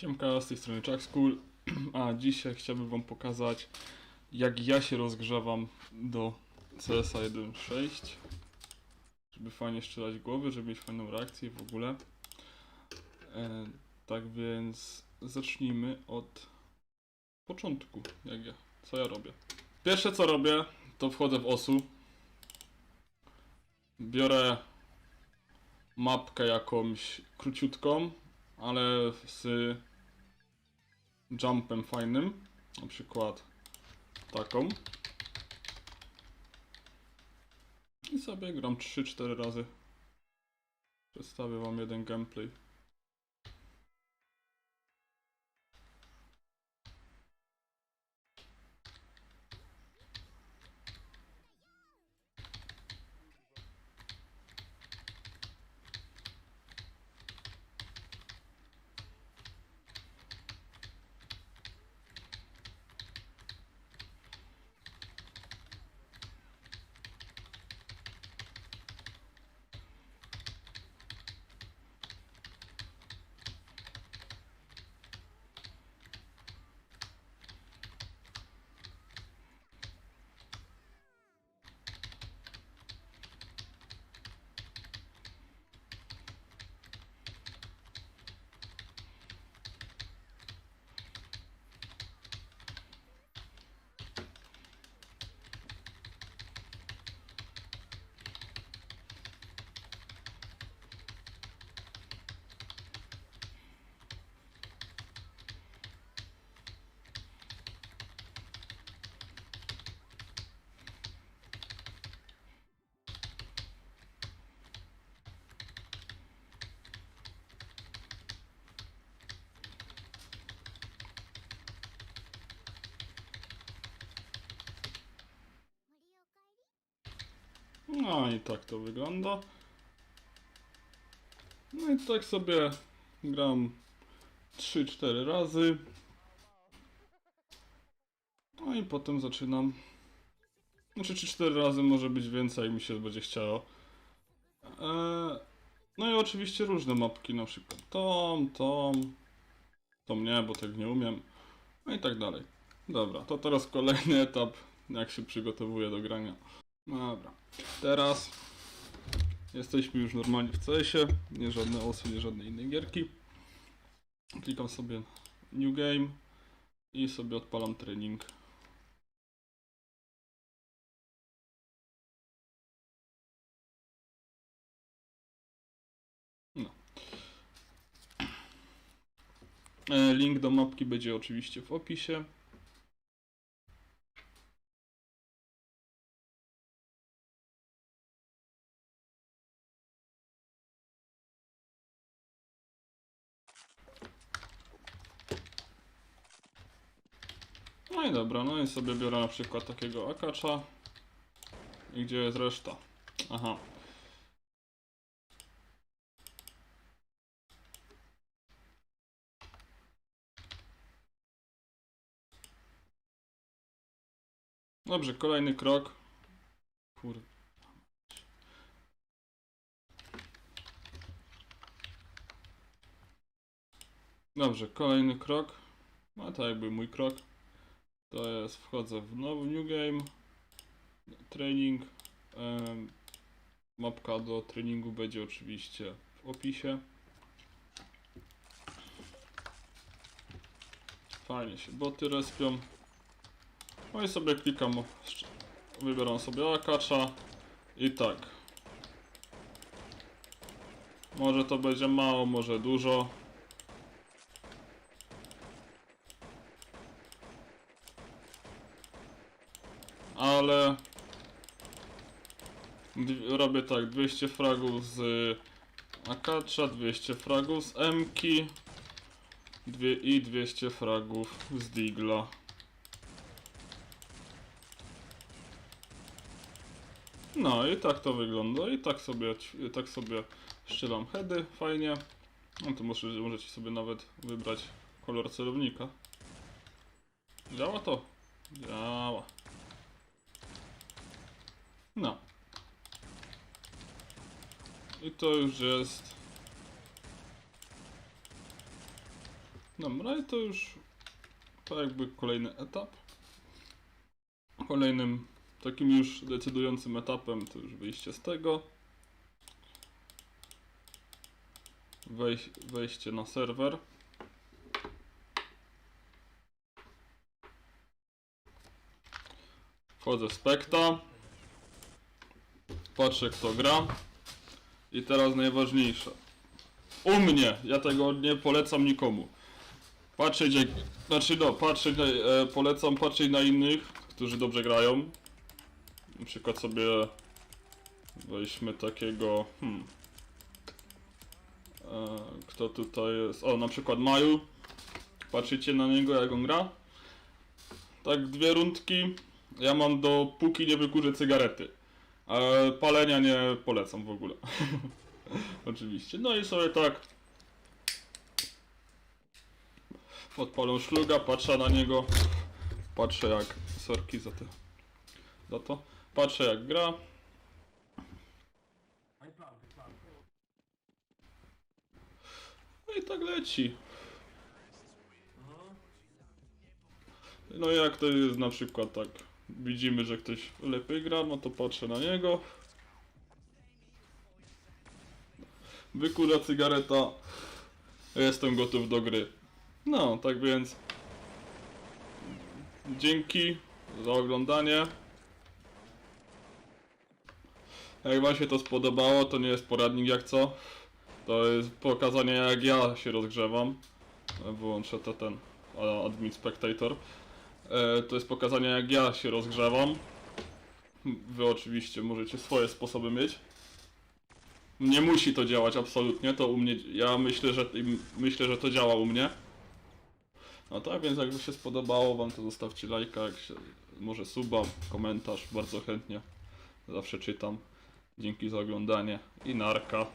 Siemka, z tej strony Chuck School, a dzisiaj chciałbym wam pokazać jak ja się rozgrzewam do CSA 1.6 żeby fajnie strzelać głowy, żeby mieć fajną reakcję w ogóle. E, tak więc zacznijmy od początku, jak ja, co ja robię. Pierwsze co robię, to wchodzę w osu biorę mapkę jakąś króciutką, ale z jumpem fajnym, na przykład taką. I sobie gram 3-4 razy. Przedstawię wam jeden gameplay. No i tak to wygląda. No i tak sobie gram 3-4 razy. No i potem zaczynam. Znaczy 3-4 razy może być więcej, mi się będzie chciało. Eee, no i oczywiście różne mapki, na przykład tą, tą, tą nie, bo tak nie umiem. No i tak dalej. Dobra, to teraz kolejny etap, jak się przygotowuję do grania. Dobra. Teraz jesteśmy już normalnie w CS-ie, nie żadne osy, nie żadne inne gierki. Klikam sobie New Game i sobie odpalam trening. No. E, Link do mapki będzie oczywiście w opisie. No i dobra, no i sobie biorę na przykład takiego akacza. I gdzie jest reszta? Aha. Dobrze, kolejny krok. Kurde. Dobrze, kolejny krok. No to jakby mój krok. To jest, wchodzę w nowy new game, training, mapka do treningu będzie oczywiście w opisie. Fajnie się boty respią. No i sobie klikam, wybieram sobie akacza i tak. Może to będzie mało, może dużo. Ale robię tak 200 fragów z Akacza, 200 fragów z Emki dwie, i 200 fragów z Digla. No i tak to wygląda i tak sobie, tak sobie strzelam heady, fajnie. No to może, możecie sobie nawet wybrać kolor celownika. Działa to? Działa. No. I to już jest Dobra, i to już to jakby kolejny etap. Kolejnym takim już decydującym etapem to już wyjście z tego. Wejś, wejście na serwer. Wchodzę w Spekta. Patrzę kto gra. I teraz najważniejsze. U mnie! Ja tego nie polecam nikomu. Patrzeć jak... Znaczy no, patrzeć na, e, polecam patrzeć na innych, którzy dobrze grają. Na przykład sobie weźmy takiego... Hmm. E, kto tutaj jest? O, na przykład Maju. Patrzycie na niego jak on gra. Tak dwie rundki. Ja mam do póki nie wykurzę cygarety. Ale palenia nie polecam w ogóle. Oczywiście. No i sobie tak odpalą szluga, patrzę na niego. Patrzę jak. Sorki za to. Za to. Patrzę jak gra. No i tak leci. No jak to jest na przykład tak. Widzimy, że ktoś lepiej gra, no to patrzę na niego. Wykurza cygareta. Jestem gotów do gry. No, tak więc. Dzięki za oglądanie. Jak Wam się to spodobało, to nie jest poradnik jak co. To jest pokazanie jak ja się rozgrzewam. Wyłączę to ten admin spectator. E, to jest pokazanie jak ja się rozgrzewam. Wy oczywiście możecie swoje sposoby mieć. Nie musi to działać absolutnie, to u mnie, ja myślę, że myślę, że to działa u mnie. No tak, więc jakby się spodobało wam to zostawcie lajka, się, może suba, komentarz, bardzo chętnie. Zawsze czytam. Dzięki za oglądanie i narka.